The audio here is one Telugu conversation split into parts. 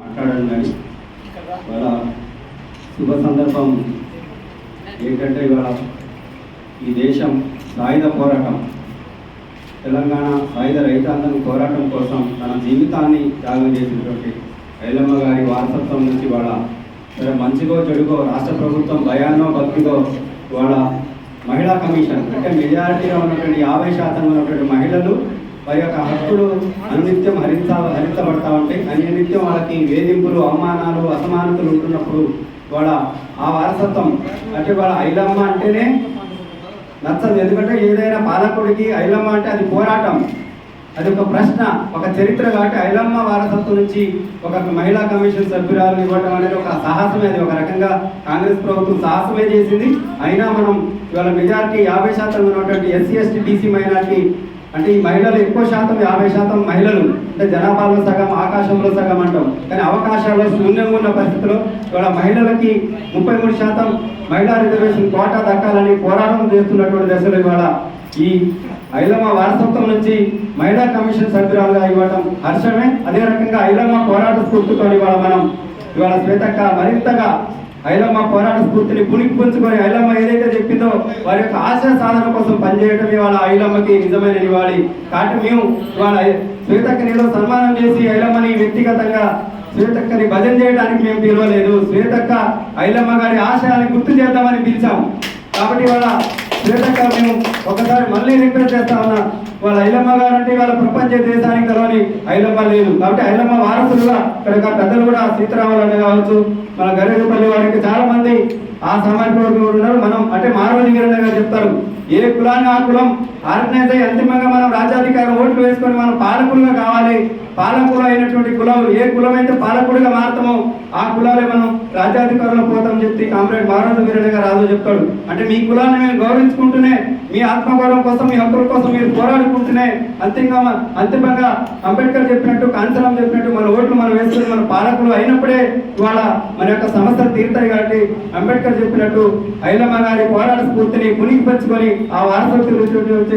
మాట్లాడండి. కానీ ఇవాళ శుభ సందర్భం ఏంటంటే ఇవాళ ఈ దేశం సాయుధ పోరాటం. తెలంగాణ సాయుధ రైతాంగం పోరాటం కోసం తన జీవితాన్ని త్యాగం చేసినటువంటి ఐలమ్మ గారి వారసత్వం నుంచి ఇవాళ సరే మంచిగో చెడుగో రాష్ట్ర ప్రభుత్వం భయానో భక్తిగో ఇవాళ మహిళా కమిషన్ అంటే మెజారిటీలో ఉన్నటువంటి యాభై శాతం ఉన్నటువంటి మహిళలు వారి యొక్క హక్కులు అనునిత్యం హరించ హరించబడతా ఉంటాయి అనునిత్యం వాళ్ళకి వేధింపులు అవమానాలు అసమానతలు ఉంటున్నప్పుడు వాళ్ళ ఆ వారసత్వం అంటే వాళ్ళ ఐలమ్మ అంటేనే నచ్చదు. ఎందుకంటే ఏదైనా పాలకుడికి ఐలమ్మ అంటే అది పోరాటం. అది ఒక ప్రశ్న ఒక చరిత్ర కాబట్టి ఐలమ్మ వారసత్వం నుంచి ఒక మహిళా కమిషన్ సభ్యురాలు ఇవ్వడం అనేది ఒక సాహసమే. అది ఒక రకంగా కాంగ్రెస్ ప్రభుత్వం సాహసమే చేసింది. అయినా మనం ఇవాళ మెజార్టీ యాభై శాతం ఉన్నటువంటి ఎస్సీ ఎస్టీ బీసీ మైనార్టీ అంటే ఈ మహిళలు ఎక్కువ శాతం యాభై శాతం మహిళలు అంటే జనాభాలో సగం ఆకాశంలో సగం అంటాం. కానీ అవకాశాల్లో శూన్యంగా ఉన్న పరిస్థితిలో ఇవాళ మహిళలకి ముప్పై మూడు శాతం మహిళా రిజర్వేషన్ కోటా దక్కాలని పోరాటం చేస్తున్నటువంటి దశలో ఇవాళ ఈ ఐలమ్మ వారసత్వం నుంచి మహిళా కమిషన్ సభ్యురాలుగా ఇవ్వడం హర్షమే. అదే రకంగా ఐలమ్మ పోరాట స్ఫూర్తితో ఇవాళ మనం ఇవాళ శ్వేతక్క మరింతగా ఐలమ్మ పోరాట స్ఫూర్తిని పుణికిపుంచుకొని ఐలమ్మ ఏదైతే చెప్పిందో వారి యొక్క ఆశయ సాధన కోసం పనిచేయడం ఇవాళ ఐలమ్మకి నిజమైన నివాళి. కాబట్టి మేము ఇవాళ శ్వేతక్కని ఏదో సన్మానం చేసి ఐలమ్మని వ్యక్తిగతంగా శ్వేతక్కని భజన చేయడానికి మేము పిలవలేదు. శ్వేతక్క ఐలమ్మ గారి ఆశయాన్ని గుర్తు చేద్దామని పిలిచాం. కాబట్టి ఇవాళ శ్వేతక్క మేము ఒకసారి మళ్ళీ రిక్వెస్ట్ చేస్తా ఉన్నా వాళ్ళ ఐలమ్మ గారు అంటే వాళ్ళ ప్రపంచ దేశానికి తెలవని ఐలమ్మ లేదు. కాబట్టి ఐలమ్మ వారసులుగా ఇక్కడ ఒక పెద్దలు కూడా సీతారామరావు కావచ్చు మన గరేపల్లి వారికి చాలా మంది ఆ సమయంలో ఉన్నారు. మనం అంటే మానవ వీరన్న గారు చెప్తారు. ఏ కులాన్ని ఆ కులం ఆర్గనైజ్ అయ్యి అంతిమంగా మనం రాజ్యాధికారం ఓట్లు వేసుకొని మనం పాలకులుగా కావాలి. పాలకులు అయినటువంటి కులం ఏ కులం అయితే పాలకుడిగా మారుతామో ఆ కులాలే మనం రాజ్యాధికారంలో పోతాం చెప్పి కామ్రేడ్ మారాజు వీరన్న గారు రాజు చెప్తాడు. అంటే మీ కులాన్ని మేము గౌరవించుకుంటూనే మీ ఆత్మగౌరవం కోసం మీ హక్కుల కోసం మీరు పోరాడుకుంటూనే అంతిమంగా అంతిమంగా అంబేద్కర్ చెప్పినట్టు కాంచలం చెప్పినట్టు మన ఓట్లు మనం వేసుకుని మన పాలకులు అయినప్పుడే ఇవాళ మన యొక్క సమస్యలు తీరుతాయి కాబట్టి అంబేద్కర్ చెప్పినట్టు ఐలమ్మ గారి పోరాట స్ఫూర్తిని పునికి ఆ వారసత్వం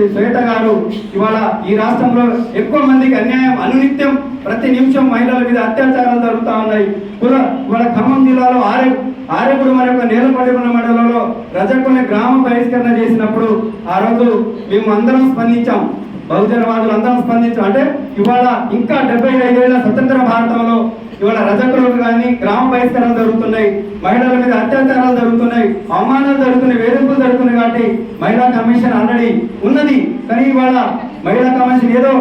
గారు ఇవాళ ఈ రాష్ట్రంలో ఎక్కువ మందికి అన్యాయం అనునిత్యం ప్రతి నిమిషం మహిళల మీద అత్యాచారాలు జరుగుతూ ఉన్నాయి. కుల ఇవాళ ఖమ్మం జిల్లాలో ఆరే ఆరేపుడు మరి యొక్క నేలపల్లిపుల మండలంలో రజకుని గ్రామ బహిష్కరణ చేసినప్పుడు ఆ రోజు మేము అందరం స్పందించాం. బహుజనవాదులు అందరం స్పందించాం. అంటే ఇవాళ ఇంకా డెబ్బై ఐదేళ్ళ స్వతంత్ర భారతంలో ఇవాళ రజకులకు కానీ గ్రామ బహిష్కరణ జరుగుతున్నాయి. మహిళల మీద అత్యాచారాలు జరుగుతున్నాయి. అవమానాలు జరుగుతున్నాయి. వేధింపులు జరుగుతున్నాయి కాబట్టి మహిళా కమిషన్ ఆల్రెడీ ఉన్నది. కానీ ఇవాళ మహిళా కమిషన్ ఏదో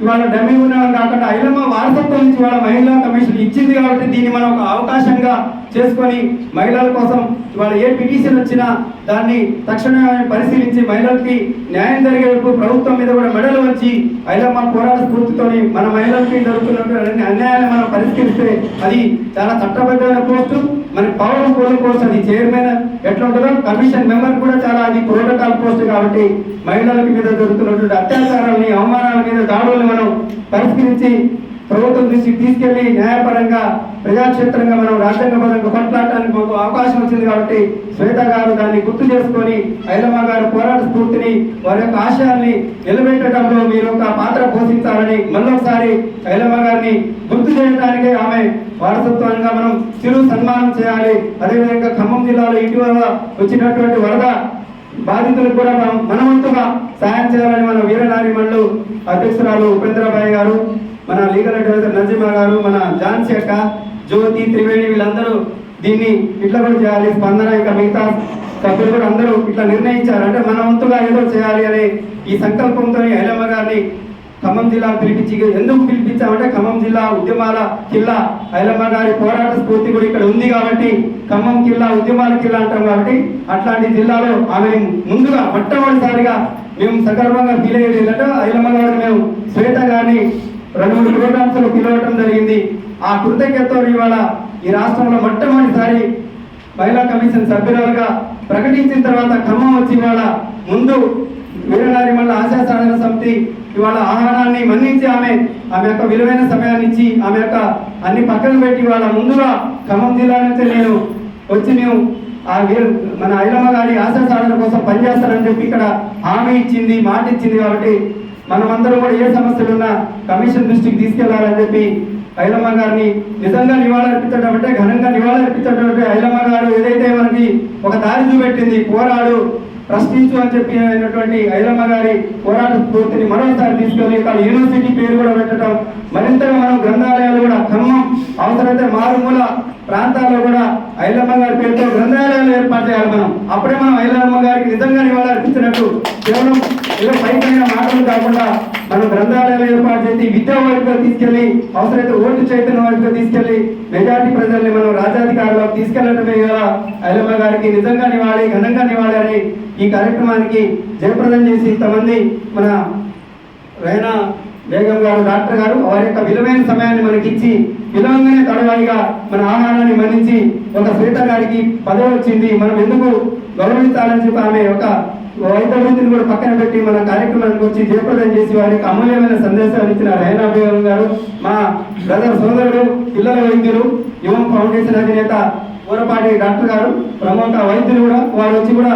ఇవాళ డమ్మి ఉన్నాం కాకుండా ఐలమ్మ వారసత్వం నుంచి ఇవాళ మహిళా కమిషన్ ఇచ్చింది కాబట్టి దీన్ని మనం ఒక అవకాశంగా చేసుకొని మహిళల కోసం ఇవాళ ఏ పిటిషన్ వచ్చినా దాన్ని తక్షణమే పరిశీలించి మహిళలకి న్యాయం జరిగేటప్పుడు ప్రభుత్వం మీద కూడా మెడలు వచ్చి ఐలమ్మ పోరాట స్ఫూర్తితోని మన మహిళలకి జరుగుతున్నటువంటి అన్యాయాన్ని మనం పరిష్కరిస్తే అది చాలా చట్టబద్ధమైన పోస్టు. మరి పవర్ పోలింగ్ పోస్ట్ అది చైర్మన్ ఎట్లా ఉంటుందో? కమిషన్ మెంబర్ కూడా చాలా అది ప్రోటోకాల్ పోస్ట్ కాబట్టి మహిళల మీద జరుగుతున్నటువంటి అత్యాచారాలని అవమానాల మీద దాడుల్ని మనం పరిష్కరించి ప్రభుత్వం దృష్టి తీసుకెళ్ళి న్యాయపరంగా ప్రజాక్షేత్రంగా మనం రాజ్యాంగపరంగా కొట్లాడటానికి మాకు అవకాశం వచ్చింది కాబట్టి శ్వేత గారు దాన్ని గుర్తు చేసుకొని ఐలమ్మ గారు పోరాట స్ఫూర్తిని వారి యొక్క ఆశయాల్ని నిలబెట్టడంలో మీరు ఒక పాత్ర పోషించాలని మళ్ళొకసారి ఐలమ్మ గారిని గుర్తు చేయడానికే ఆమె వారసత్వంగా మనం చిరు సన్మానం చేయాలి. అదేవిధంగా ఖమ్మం జిల్లాలో ఇటీవల వచ్చినటువంటి వరద బాధితులకు కూడా మనం మనవంతుగా సాయం చేయాలని మన వీరనారిమల్లు అధ్యక్షురాలు ఉపేంద్రబాయి గారు మన లీగల్ అడ్వైజర్ నజీమా గారు మన జాన్సీ అక్క జ్యోతి త్రివేణి వీళ్ళందరూ దీన్ని ఇట్లా కూడా చేయాలి. స్పందన ఇంకా మిగతా సభ్యులు కూడా అందరూ ఇట్లా నిర్ణయించారు. అంటే మన వంతుగా ఏదో చేయాలి అనే ఈ సంకల్పంతో ఐలమ్మ గారిని ఖమ్మం జిల్లా పిలిపించి ఎందుకు పిలిపించామంటే ఖమ్మం జిల్లా ఉద్యమాల కిల్లా ఐలమ్మ గారి పోరాట స్ఫూర్తి కూడా ఇక్కడ ఉంది కాబట్టి ఖమ్మం కిల్లా ఉద్యమాల కిల్లా అంటాం కాబట్టి అట్లాంటి జిల్లాలో ఆమె ముందుగా మొట్టమొదటిసారిగా మేము సగర్వంగా ఫీల్ అయ్యేది ఏంటంటే ఐలమ్మ గారిని మేము శ్వేత గారిని రెండు మూడు ప్రోగ్రామ్స్ పిలవటం జరిగింది. ఆ కృతజ్ఞతతో ఇవాళ ఈ రాష్ట్రంలో మొట్టమొదటిసారి మహిళా కమిషన్ సభ్యురాలుగా ప్రకటించిన తర్వాత ఖమ్మం వచ్చి ఇవాళ ముందు వీరనారి మళ్ళీ ఆశా సాధన సమితి ఇవాళ ఆహారాన్ని మన్నించి ఆమె ఆమె యొక్క విలువైన సమయాన్ని ఇచ్చి ఆమె యొక్క అన్ని పక్కన పెట్టి ఇవాళ ముందుగా ఖమ్మం జిల్లా నుంచి నేను వచ్చి మేము ఆ వీరు మన ఐలమ్మ గారి ఆశా సాధన కోసం పనిచేస్తానని చెప్పి ఇక్కడ హామీ ఇచ్చింది మాట ఇచ్చింది కాబట్టి మనమందరం కూడా ఏ సమస్యలున్నా కమిషన్ దృష్టికి తీసుకెళ్ళాలని చెప్పి ఐలమ్మ గారిని నిజంగా నివాళులర్పించడం అంటే ఘనంగా నివాళులర్పించడం అంటే ఐలమ్మ గారు ఏదైతే మనకి ఒక దారి చూపెట్టింది పోరాడు ప్రశ్నించు అని చెప్పి అయినటువంటి ఐలమ్మ గారి పోరాట స్ఫూర్తిని మరోసారి తీసుకొని ఇక్కడ యూనివర్సిటీ పేరు కూడా పెట్టడం మరింతగా మనం గ్రంథాలయాలు కూడా ఖమ్మం అవసరమైతే మారుమూల ప్రాంతాల్లో కూడా ఐలమ్మ గారి పేరుతో గ్రంథాలయాలు ఏర్పాటు చేయాలి మనం. అప్పుడే మనం ఐలమ్మ గారికి నిజంగా కేవలం ఏదో పైకైన మాటలు కాకుండా మనం గ్రంథాలయాలు ఏర్పాటు చేసి విద్యా వైపుగా తీసుకెళ్ళి అవసరమైతే ఓటు చైతన్య వైపుగా తీసుకెళ్ళి మెజార్టీ ప్రజల్ని మనం రాజాధికారులకు తీసుకెళ్ళడమే కదా. ఐలమ్మ గారికి నిజంగా నివాళి ఘనంగా నివాళి అని ఈ కార్యక్రమానికి జయప్రదం చేసి ఇంతమంది మన రైనా బేగం గారు డాక్టర్ గారు వారి యొక్క విలువైన సమయాన్ని మనకి ఇచ్చి విలువంగానే తడవాయిగా మన ఆహారాన్ని మన్నించి ఒక శ్వేత గారికి పదవి వచ్చింది. మనం ఎందుకు గౌరవించాలని చెప్పి ఆమె ఒక వైద్య కూడా పక్కన పెట్టి మన కార్యక్రమానికి వచ్చి జయప్రదం చేసి వారికి అమూల్యమైన సందేశాలు ఇచ్చిన రైనా బేగం గారు మా బ్రదర్ సోదరుడు పిల్లల వైద్యులు యువం ఫౌండేషన్ అధినేత ఊరపాటి డాక్టర్ గారు ప్రముఖ వైద్యులు కూడా వారు వచ్చి కూడా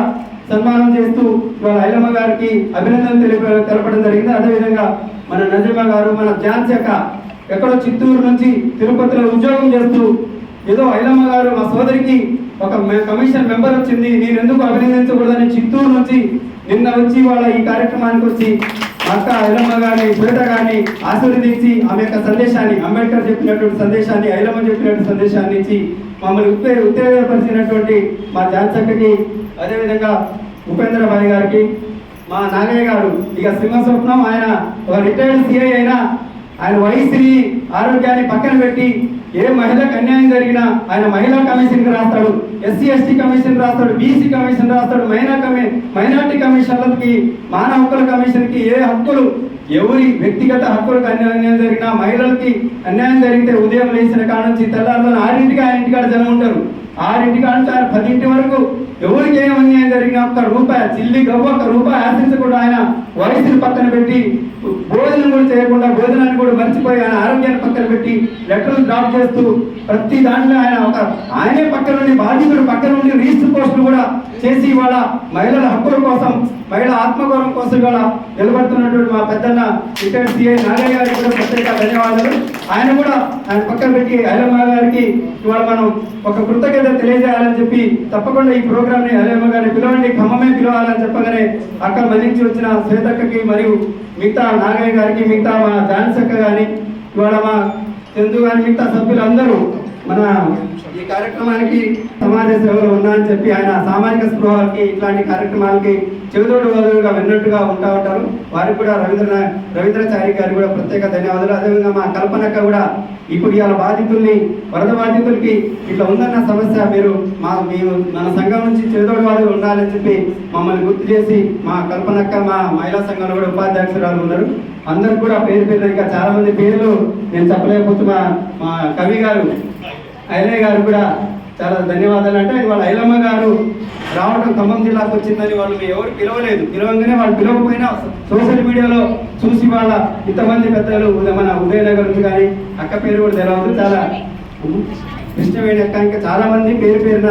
సన్మానం చేస్తూ వాళ్ళ ఐలమ్మ గారికి అభినందనలు తెలిప తెలపడం జరిగింది. అదేవిధంగా మన నజీమా గారు మన ఝాన్సీ అక్క ఎక్కడో చిత్తూరు నుంచి తిరుపతిలో ఉద్యోగం చేస్తూ ఏదో ఐలమ్మ గారు మా సోదరికి ఒక కమిషన్ మెంబర్ వచ్చింది నేను ఎందుకు అభినందించకూడదని చిత్తూరు నుంచి నిన్న వచ్చి వాళ్ళ ఈ కార్యక్రమానికి వచ్చి అక్క ఐలమ్మ గారిని శ్వేత గారిని ఆశీర్వదించి ఆమె యొక్క సందేశాన్ని అంబేద్కర్ చెప్పినటువంటి సందేశాన్ని ఐలమ్మ చెప్పినటువంటి సందేశాన్ని ఇచ్చి మమ్మల్ని ఉత్తే ఉత్తేజపరిచినటువంటి మా ఝాన్సక్కకి అదేవిధంగా ఉపేంద్ర భాయ్ గారికి మా నాగయ్య గారు ఇక సింహస్వప్నం ఆయన ఒక రిటైర్డ్ సిఐ అయినా ఆయన వయసుని ఆరోగ్యాన్ని పక్కన పెట్టి ఏ మహిళకు అన్యాయం జరిగినా ఆయన మహిళా కమిషన్ రాస్తాడు ఎస్సీ ఎస్టీ కమిషన్ రాస్తాడు బీసీ కమిషన్ రాస్తాడు మైనా కమి మైనార్టీ కమిషన్లకి మానవ హక్కుల కమిషన్కి ఏ హక్కులు ఎవరి వ్యక్తిగత హక్కులకు అన్యాయం జరిగినా మహిళలకి అన్యాయం జరిగితే ఉదయం లేచిన కాడ నుంచి తెల్లారులో ఆరింటికి ఆ ఇంటికాడ జనం ఉంటారు. ఆరింటి కాడ నుంచి పదింటి వరకు ఎవరికి ఏం అన్యాయం జరిగినా ఒక్క రూపాయి చిల్లి గవ్వ ఒక్క రూపాయి ఆశించకుండా ఆయన వయసుని పక్కన పెట్టి చేయకుండా భోజనాన్ని కూడా మర్చిపోయి ఆయన ఆరోగ్యాన్ని పక్కన పెట్టి లెటర్లు డ్రాప్ చేస్తూ ప్రతి దాంట్లో ఆయన ఒక ఆయనే పక్కన నుండి బాధితుడు పక్కన నుండి రిజిస్టర్ పోస్టులు కూడా చేసి ఇవాళ మహిళల హక్కుల కోసం మహిళల ఆత్మగౌరవం కోసం ఇవాళ నిలబడుతున్నటువంటి మా పెద్దన్న రిటైర్డ్ సిఐ నాగయ్య గారికి కూడా ప్రత్యేక ధన్యవాదాలు. ఆయన కూడా ఆయన పక్కన పెట్టి ఐలమ్మ గారికి ఇవాళ మనం ఒక కృతజ్ఞత తెలియజేయాలని చెప్పి తప్పకుండా ఈ ప్రోగ్రామ్ని ఐలమ్మ గారిని పిలవండి ఖమ్మమే పిలవాలని చెప్పగానే అక్కడ మరించి వచ్చిన శ్వేతక్కకి మరియు మిగతా నాగయ్య గారికి మిగతా మా జాన్సక్క గారి ఇవాళ మా చందు గాని మిగతా సభ్యులందరూ మన ఈ కార్యక్రమానికి సమాజ సేవలో ఉన్నా అని చెప్పి ఆయన సామాజిక స్పృహకి ఇట్లాంటి కార్యక్రమాలకి చెవితోడు వదులుగా విన్నట్టుగా ఉంటా ఉంటారు. వారికి కూడా రవీంద్ర రవీంద్రాచారి గారికి కూడా ప్రత్యేక ధన్యవాదాలు. అదేవిధంగా మా కల్పనక్క కూడా ఇప్పుడు ఇవాళ బాధితుల్ని వరద బాధితులకి ఇట్లా ఉందన్న సమస్య మీరు మా మేము మన సంఘం నుంచి చెవితోడు వాళ్ళు ఉండాలని చెప్పి మమ్మల్ని గుర్తు చేసి మా కల్పనక్క మా మహిళా సంఘంలో కూడా ఉపాధ్యక్షురాలు ఉన్నారు. అందరు కూడా పేరు పేరు ఇంకా చాలా మంది పేర్లు నేను చెప్పలేకపోతే మా మా కవి గారు ఐలయ్య గారు కూడా చాలా ధన్యవాదాలు. అంటే వాళ్ళ ఐలమ్మ గారు రావడం ఖమ్మం జిల్లాకు వచ్చిందని వాళ్ళు ఎవరు పిలవలేదు. పిలవంగానే వాళ్ళు పిలవకపోయినా సోషల్ మీడియాలో చూసి వాళ్ళ ఇంతమంది పెద్దలు మన ఉదయనగర్ నుంచి కానీ అక్క పేరు కూడా తెలవదు. చాలా కృష్ణవేణి అక్క చాలా మంది పేరు పేరున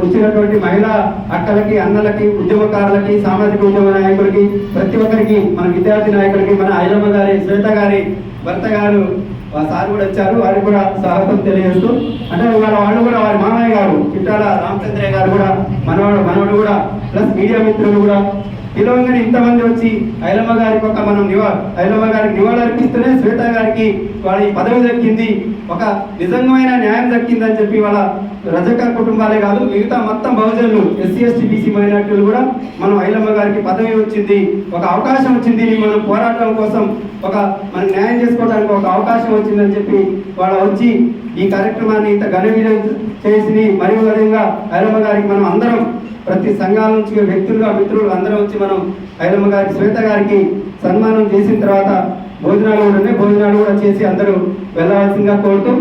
వచ్చినటువంటి మహిళా అక్కలకి అన్నలకి ఉద్యమకారులకి సామాజిక ఉద్యమ నాయకులకి ప్రతి ఒక్కరికి మన విద్యార్థి నాయకులకి మన ఐలమ్మ గారి శ్వేత గారి భర్త గారు సార్ కూడా వచ్చారు. వారికి కూడా స్వాగతం తెలియజేస్తూ అంటే వాళ్ళ వాళ్ళు కూడా వారి మామయ్య గారు చిట్టాల రామచంద్రయ్య గారు కూడా మనవాడు మనవడు కూడా ప్లస్ మీడియా మిత్రులు కూడా పిలవంగానే ఇంతమంది వచ్చి ఐలమ్మ గారికి ఒక మనం నివా ఐలమ్మ గారికి నివాళి అర్పిస్తూనే శ్వేత గారికి వాళ్ళ ఈ పదవి దక్కింది. ఒక నిజంగమైన న్యాయం దక్కిందని చెప్పి వాళ్ళ రజక కుటుంబాలే కాదు మిగతా మొత్తం బహుజనులు ఎస్సీ ఎస్టీ బీసీ మైనార్టీలు కూడా మనం ఐలమ్మ గారికి పదవి వచ్చింది. ఒక అవకాశం వచ్చింది. మనం పోరాటం కోసం ఒక మనం న్యాయం చేసుకోవడానికి ఒక అవకాశం వచ్చిందని చెప్పి వాళ్ళ వచ్చి ఈ కార్యక్రమాన్ని ఇంత ఘన విజయం చేసి మరి విధంగా ఐలమ్మ గారికి మనం అందరం ప్రతి సంఘాల నుంచి వ్యక్తులుగా మిత్రులు అందరం వచ్చి మనం ఐలమ్మ గారికి శ్వేత గారికి సన్మానం చేసిన తర్వాత భోజనాలు కూడా భోజనాలు కూడా చేసి అందరూ వెళ్ళవలసిందిగా కోరుతూ